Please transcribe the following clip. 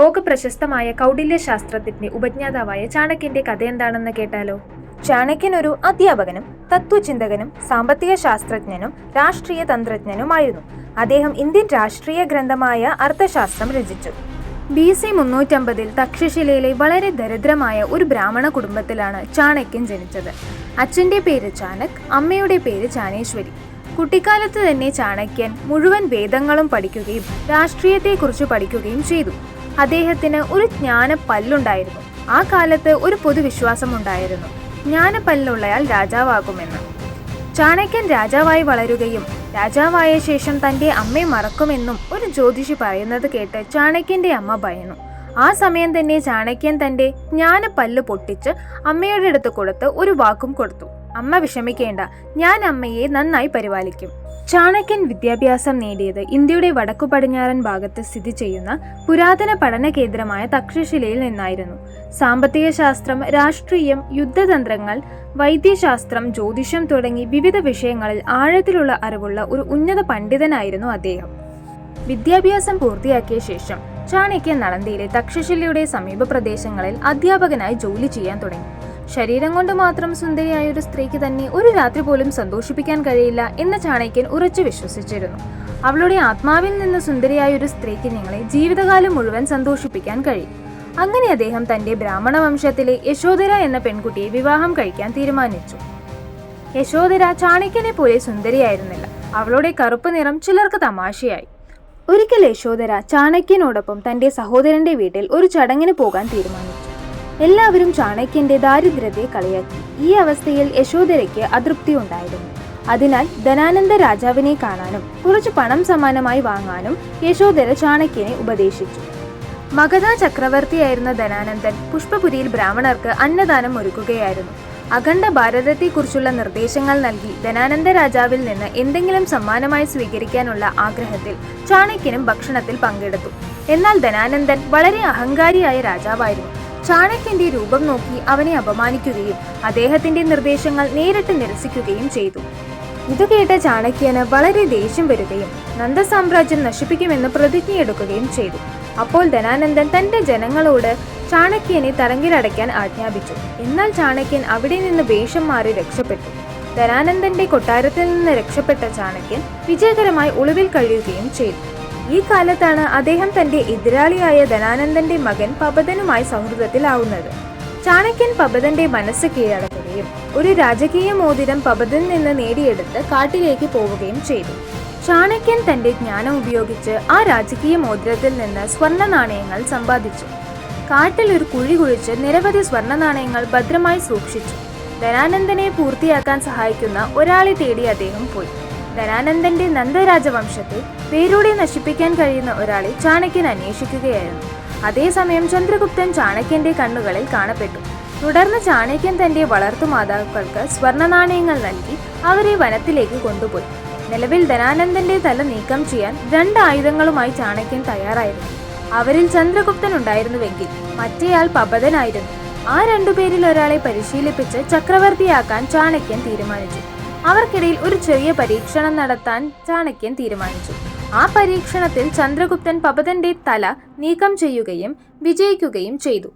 ലോക പ്രശസ്തമായ കൗടില്യ ശാസ്ത്രത്തിന്റെ ഉപജ്ഞാതാവായ ചാണക്യന്റെ കഥ എന്താണെന്ന് കേട്ടാലോ? ചാണക്യൻ ഒരു അധ്യാപകനും തത്വചിന്തകനും സാമ്പത്തിക ശാസ്ത്രജ്ഞനും രാഷ്ട്രീയ തന്ത്രജ്ഞനുമായിരുന്നു അദ്ദേഹം ഇന്ത്യൻ രാഷ്ട്രീയ ഗ്രന്ഥമായ അർത്ഥശാസ്ത്രം രചിച്ചു. ബി സി മുന്നൂറ്റമ്പതിൽ തക്ഷശിലയിലെ വളരെ ദരിദ്രമായ ഒരു ബ്രാഹ്മണ കുടുംബത്തിലാണ് ചാണക്യൻ ജനിച്ചത്. അച്ഛന്റെ പേര് ചാണക് അമ്മയുടെ പേര് ചാനേശ്വരി. കുട്ടിക്കാലത്ത് തന്നെ ചാണക്യൻ മുഴുവൻ വേദങ്ങളും പഠിക്കുകയും രാഷ്ട്രീയത്തെക്കുറിച്ച് പഠിക്കുകയും ചെയ്തു. അദ്ദേഹത്തിന് ഒരു ജ്ഞാന പല്ലുണ്ടായിരുന്നു ആ കാലത്ത് ഒരു പൊതുവിശ്വാസം ഉണ്ടായിരുന്നു ജ്ഞാന ജ്ഞാനപ്പല്ലുള്ളയാൾ രാജാവാകുമെന്ന്. ചാണക്യൻ രാജാവായി വളരുകയും രാജാവായ ശേഷം തന്റെ അമ്മയെ മറക്കുമെന്നും ഒരു ജ്യോതിഷി പറയുന്നത് കേട്ട് ചാണക്യന്റെ അമ്മ ഭയന്നു. ആ സമയം തന്നെ ചാണക്യൻ തന്റെ ജ്ഞാനപ്പല്ല് പൊട്ടിച്ച് അമ്മയുടെ അടുത്ത് കൊടുത്ത് ഒരു വാക്കും കൊടുത്തു. അമ്മ വിഷമിക്കേണ്ട ഞാൻ അമ്മയെ നന്നായി പരിപാലിക്കും. ചാണക്യൻ വിദ്യാഭ്യാസം നേടിയത് ഇന്ത്യയുടെ വടക്കു പടിഞ്ഞാറൻ ഭാഗത്ത് സ്ഥിതി ചെയ്യുന്ന പുരാതന പഠന കേന്ദ്രമായ തക്ഷശിലയിൽ നിന്നായിരുന്നു. സാമ്പത്തിക ശാസ്ത്രം രാഷ്ട്രീയം യുദ്ധതന്ത്രങ്ങൾ വൈദ്യശാസ്ത്രം ജ്യോതിഷം തുടങ്ങി വിവിധ വിഷയങ്ങളിൽ ആഴത്തിലുള്ള അറിവുള്ള ഒരു ഉന്നത പണ്ഡിതനായിരുന്നു അദ്ദേഹം. വിദ്യാഭ്യാസം പൂർത്തിയാക്കിയ ശേഷം ചാണക്യൻ നളന്ദയിലെ തക്ഷശിലയുടെ സമീപ പ്രദേശങ്ങളിൽ അധ്യാപകനായി ജോലി ചെയ്യാൻ തുടങ്ങി. ശരീരം കൊണ്ട് മാത്രം സുന്ദരിയായ ഒരു സ്ത്രീക്ക് തന്നെ ഒരു രാത്രി പോലും സന്തോഷിപ്പിക്കാൻ കഴിയില്ല എന്ന് ചാണക്യൻ ഉറച്ചു വിശ്വസിച്ചിരുന്നു. അവളുടെ ആത്മാവിൽ നിന്ന് സുന്ദരിയായ ഒരു സ്ത്രീക്ക് നിങ്ങളെ ജീവിതകാലം മുഴുവൻ സന്തോഷിപ്പിക്കാൻ കഴിയും. അങ്ങനെ അദ്ദേഹം തന്റെ ബ്രാഹ്മണ വംശത്തിലെ യശോധര എന്ന പെൺകുട്ടിയെ വിവാഹം കഴിക്കാൻ തീരുമാനിച്ചു. യശോധര ചാണക്യനെ പോലെ സുന്ദരിയായിരുന്നില്ല. അവളുടെ കറുപ്പ് നിറം ചിലർക്ക് തമാശയായി. ഒരിക്കൽ യശോധര ചാണക്യനോടൊപ്പം തന്റെ സഹോദരന്റെ വീട്ടിൽ ഒരു ചടങ്ങിന് പോകാൻ തീരുമാനിച്ചു. എല്ലാവരും ചാണക്യന്റെ ദാരിദ്ര്യത്തെ കളിയാക്കി. ഈ അവസ്ഥയിൽ യശോധരയ്ക്ക് അതൃപ്തി ഉണ്ടായിരുന്നു. അതിനാൽ ധനാനന്ദ രാജാവിനെ കാണാനും കുറച്ച് പണം സമാനമായി വാങ്ങാനും യശോധര ചാണക്യനെ ഉപദേശിച്ചു. മഗധ ചക്രവർത്തിയായിരുന്ന ധനാനന്ദൻ പുഷ്പപുരിയിൽ ബ്രാഹ്മണർക്ക് അന്നദാനം ഒരുക്കുകയായിരുന്നു. അഖണ്ഡ ഭാരതത്തെക്കുറിച്ചുള്ള നിർദ്ദേശങ്ങൾ നൽകി ധനാനന്ദ രാജാവിൽ നിന്ന് എന്തെങ്കിലും സമ്മാനമായി സ്വീകരിക്കാനുള്ള ആഗ്രഹത്തിൽ ചാണക്യനും ഭക്ഷണത്തിൽ പങ്കെടുത്തു. എന്നാൽ ധനാനന്ദൻ വളരെ അഹങ്കാരിയായ രാജാവായിരുന്നു. ചാണക്യന്റെ രൂപം നോക്കി അവനെ അപമാനിക്കുകയും അദ്ദേഹത്തിന്റെ നിർദ്ദേശങ്ങൾ നേരിട്ട് നിരസിക്കുകയും ചെയ്തു. ഇത് കേട്ട ചാണക്യന് വളരെ ദേഷ്യം വരികയും നന്ദസാമ്രാജ്യം നശിപ്പിക്കുമെന്ന് പ്രതിജ്ഞയെടുക്കുകയും ചെയ്തു. അപ്പോൾ ധനാനന്ദൻ തന്റെ ജനങ്ങളോട് ചാണക്യനെ തരങ്കിലടയ്ക്കാൻ ആജ്ഞാപിച്ചു. എന്നാൽ ചാണക്യൻ അവിടെ നിന്ന് വേഷം മാറി രക്ഷപ്പെട്ടു. ധനാനന്ദന്റെ കൊട്ടാരത്തിൽ നിന്ന് രക്ഷപ്പെട്ട ചാണക്യൻ വിജയകരമായി ഒളിവിൽ കഴിയുകയും ചെയ്തു. ഈ കാലത്താണ് അദ്ദേഹം തന്റെ എതിരാളിയായ ധനാനന്ദന്റെ മകൻ പബദനുമായി സൗഹൃദത്തിലാവുന്നത്. ചാണക്യൻ പബദന്റെ മനസ്സ് കീഴടക്കുകയും ഒരു രാജകീയ മോതിരം പബദിൽ നിന്ന് നേടിയെടുത്ത് കാട്ടിലേക്ക് പോവുകയും ചെയ്തു. ചാണക്യൻ തന്റെ ജ്ഞാനം ഉപയോഗിച്ച് ആ രാജകീയ മോതിരത്തിൽ നിന്ന് സ്വർണ നാണയങ്ങൾ സമ്പാദിച്ചു. കാട്ടിൽ ഒരു കുഴി കുഴിച്ച് നിരവധി സ്വർണ നാണയങ്ങൾ ഭദ്രമായി സൂക്ഷിച്ചു. ധനാനന്ദനെ പൂർത്തിയാക്കാൻ സഹായിക്കുന്ന ഒരാളെ തേടി അദ്ദേഹം പോയി. ധനാനന്ദന്റെ നന്ദരാജവംശത്തെ വേരോടെ നശിപ്പിക്കാൻ കഴിയുന്ന ഒരാളെ ചാണക്യൻ അന്വേഷിക്കുകയായിരുന്നു. അതേസമയം ചന്ദ്രഗുപ്തൻ ചാണക്യന്റെ കണ്ണുകളിൽ കാണപ്പെട്ടു. തുടർന്ന് ചാണക്യൻ തന്റെ വളർത്തുമാതാക്കൾക്ക് സ്വർണ നാണയങ്ങൾ നൽകി അവരെ വനത്തിലേക്ക് കൊണ്ടുപോയി. നിലവിൽ ധനാനന്ദന്റെ തല നീക്കം ചെയ്യാൻ രണ്ട് ആയുധങ്ങളുമായി ചാണക്യൻ തയ്യാറായിരുന്നു. അവരിൽ ചന്ദ്രഗുപ്തൻ ഉണ്ടായിരുന്നുവെങ്കിൽ മറ്റേയാൾ പപതനായിരുന്നു. ആ രണ്ടുപേരിൽ ഒരാളെ പരിശീലിപ്പിച്ച് ചക്രവർത്തിയാക്കാൻ ചാണക്യൻ തീരുമാനിച്ചു. അവർക്കിടയിൽ ഒരു ചെറിയ പരീക്ഷണം നടത്താൻ ചാണക്യൻ തീരുമാനിച്ചു. ആ പരീക്ഷണത്തിൽ ചന്ദ്രഗുപ്തൻ പപതന്റെ തല നീക്കം ചെയ്യുകയും വിജയിക്കുകയും ചെയ്തു.